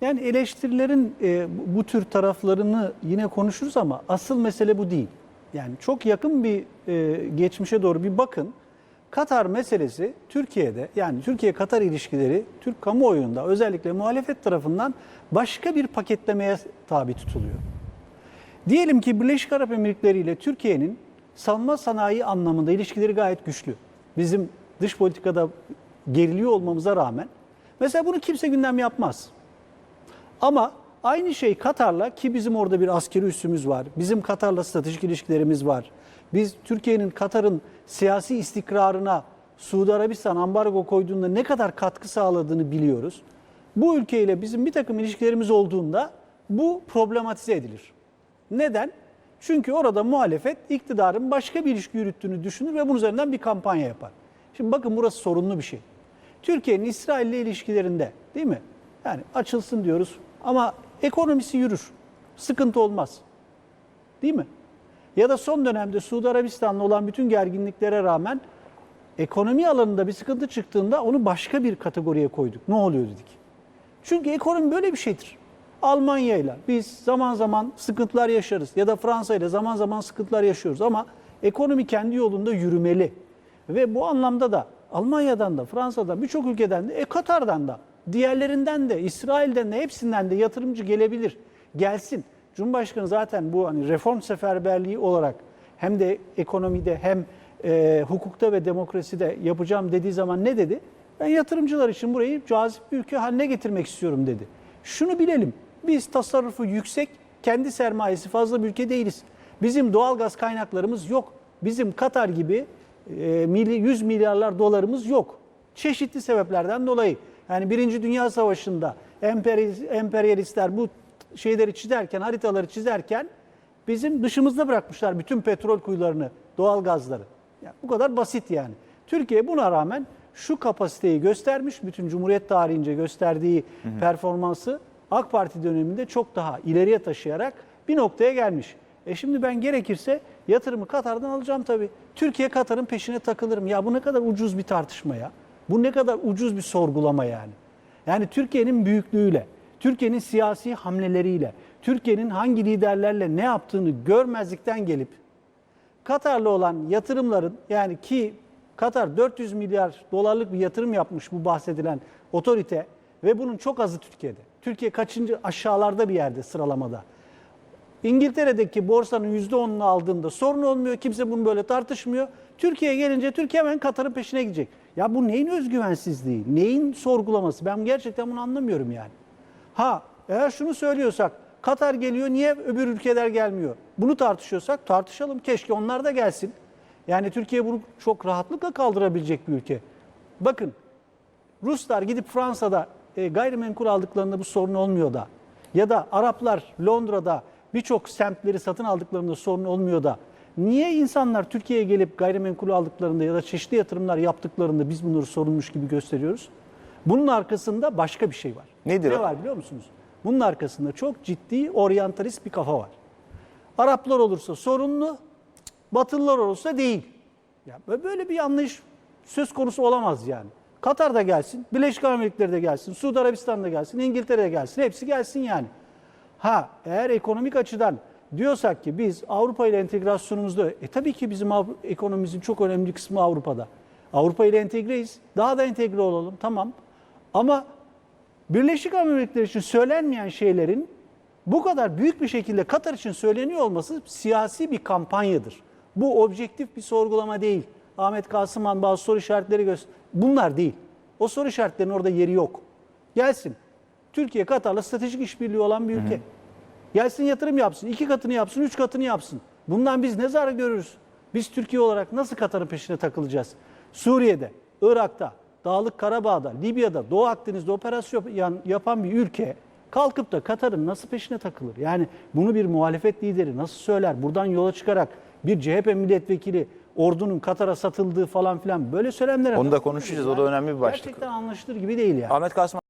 Yani eleştirilerin e, bu tür taraflarını yine konuşuruz ama asıl mesele bu değil. Yani çok yakın bir e, geçmişe doğru bir bakın. Katar meselesi Türkiye'de yani Türkiye-Katar ilişkileri Türk kamuoyunda özellikle muhalefet tarafından başka bir paketlemeye tabi tutuluyor. Diyelim ki Birleşik Arap Emirlikleri ile Türkiye'nin savunma sanayi anlamında ilişkileri gayet güçlü. Bizim dış politikada geriliyor olmamıza rağmen. Mesela bunu kimse gündem yapmaz. Ama aynı şey Katar'la ki bizim orada bir askeri üssümüz var. Bizim Katar'la stratejik ilişkilerimiz var. Biz Türkiye'nin Katar'ın siyasi istikrarına Suudi Arabistan ambargo koyduğunda ne kadar katkı sağladığını biliyoruz. Bu ülkeyle bizim bir takım ilişkilerimiz olduğunda bu problematize edilir. Neden? Çünkü orada muhalefet iktidarın başka bir ilişki yürüttüğünü düşünür ve bunun üzerinden bir kampanya yapar. Şimdi bakın burası sorunlu bir şey. Türkiye'nin İsrail ile ilişkilerinde değil mi? Yani açılsın diyoruz ama ekonomisi yürür. Sıkıntı olmaz. Değil mi? Ya da son dönemde Suudi Arabistan'la olan bütün gerginliklere rağmen ekonomi alanında bir sıkıntı çıktığında onu başka bir kategoriye koyduk. Ne oluyor dedik. Çünkü ekonomi böyle bir şeydir. Almanya'yla biz zaman zaman sıkıntılar yaşarız ya da Fransa ile zaman zaman sıkıntılar yaşıyoruz ama ekonomi kendi yolunda yürümeli. Ve bu anlamda da Almanya'dan da Fransa'dan birçok ülkeden de e, Katar'dan da diğerlerinden de İsrail'den de hepsinden de yatırımcı gelebilir. Gelsin. Cumhurbaşkanı zaten bu hani reform seferberliği olarak hem de ekonomide hem e, hukukta ve demokraside yapacağım dediği zaman ne dedi? Ben yatırımcılar için burayı cazip bir ülke haline getirmek istiyorum dedi. Şunu bilelim. Biz tasarrufu yüksek, kendi sermayesi fazla bir ülke değiliz. Bizim doğal gaz kaynaklarımız yok. Bizim Katar gibi e, mili- 100 milyarlar dolarımız yok. Çeşitli sebeplerden dolayı. Yani Birinci Dünya Savaşı'nda emperyalist- emperyalistler bu şeyleri çizerken, haritaları çizerken bizim dışımızda bırakmışlar bütün petrol kuyularını, doğal gazları. Yani bu kadar basit yani. Türkiye buna rağmen şu kapasiteyi göstermiş, bütün Cumhuriyet tarihince gösterdiği performansı AK Parti döneminde çok daha ileriye taşıyarak bir noktaya gelmiş. E şimdi ben gerekirse yatırımı Katar'dan alacağım tabii. Türkiye Katar'ın peşine takılırım. Ya bu ne kadar ucuz bir tartışma ya. Bu ne kadar ucuz bir sorgulama yani. Yani Türkiye'nin büyüklüğüyle, Türkiye'nin siyasi hamleleriyle, Türkiye'nin hangi liderlerle ne yaptığını görmezlikten gelip Katar'la olan yatırımların yani ki Katar 400 milyar dolarlık bir yatırım yapmış bu bahsedilen otorite ve bunun çok azı Türkiye'de. Türkiye kaçıncı aşağılarda bir yerde sıralamada. İngiltere'deki borsanın %10'unu aldığında sorun olmuyor. Kimse bunu böyle tartışmıyor. Türkiye'ye gelince Türkiye hemen Katar'ın peşine gidecek. Ya bu neyin özgüvensizliği? Neyin sorgulaması? Ben gerçekten bunu anlamıyorum yani. Ha eğer şunu söylüyorsak Katar geliyor niye öbür ülkeler gelmiyor? Bunu tartışıyorsak tartışalım. Keşke onlar da gelsin. Yani Türkiye bunu çok rahatlıkla kaldırabilecek bir ülke. Bakın Ruslar gidip Fransa'da e, gayrimenkul aldıklarında bu sorun olmuyor da ya da Araplar Londra'da birçok semtleri satın aldıklarında sorun olmuyor da niye insanlar Türkiye'ye gelip gayrimenkul aldıklarında ya da çeşitli yatırımlar yaptıklarında biz bunları sorunmuş gibi gösteriyoruz? Bunun arkasında başka bir şey var. Nedir ne o? var biliyor musunuz? Bunun arkasında çok ciddi oryantalist bir kafa var. Araplar olursa sorunlu, Batılılar olursa değil. Ya böyle bir anlayış söz konusu olamaz yani. Katar da gelsin, Birleşik Arap Emirlikleri de gelsin, Suudi Arabistan da gelsin, İngiltere de gelsin. Hepsi gelsin yani. Ha eğer ekonomik açıdan diyorsak ki biz Avrupa ile entegrasyonumuzda e tabii ki bizim ekonomimizin çok önemli kısmı Avrupa'da. Avrupa ile entegreyiz. Daha da entegre olalım tamam. Ama Birleşik Arap Emirlikleri için söylenmeyen şeylerin bu kadar büyük bir şekilde Katar için söyleniyor olması siyasi bir kampanyadır. Bu objektif bir sorgulama değil. Ahmet Kasıman bazı soru işaretleri göster. Bunlar değil. O soru işaretlerinin orada yeri yok. Gelsin. Türkiye Katar'la stratejik işbirliği olan bir ülke. Gelsin yatırım yapsın. iki katını yapsın, üç katını yapsın. Bundan biz ne zarar görürüz? Biz Türkiye olarak nasıl Katar'ın peşine takılacağız? Suriye'de, Irak'ta, Dağlık Karabağ'da, Libya'da, Doğu Akdeniz'de operasyon yapan bir ülke kalkıp da Katar'ın nasıl peşine takılır? Yani bunu bir muhalefet lideri nasıl söyler? Buradan yola çıkarak bir CHP milletvekili ordunun Katar'a satıldığı falan filan böyle söylemlere Onu da konuşacağız. O da önemli bir başlık. Gerçekten anlaşılır gibi değil yani. Ahmet Kasım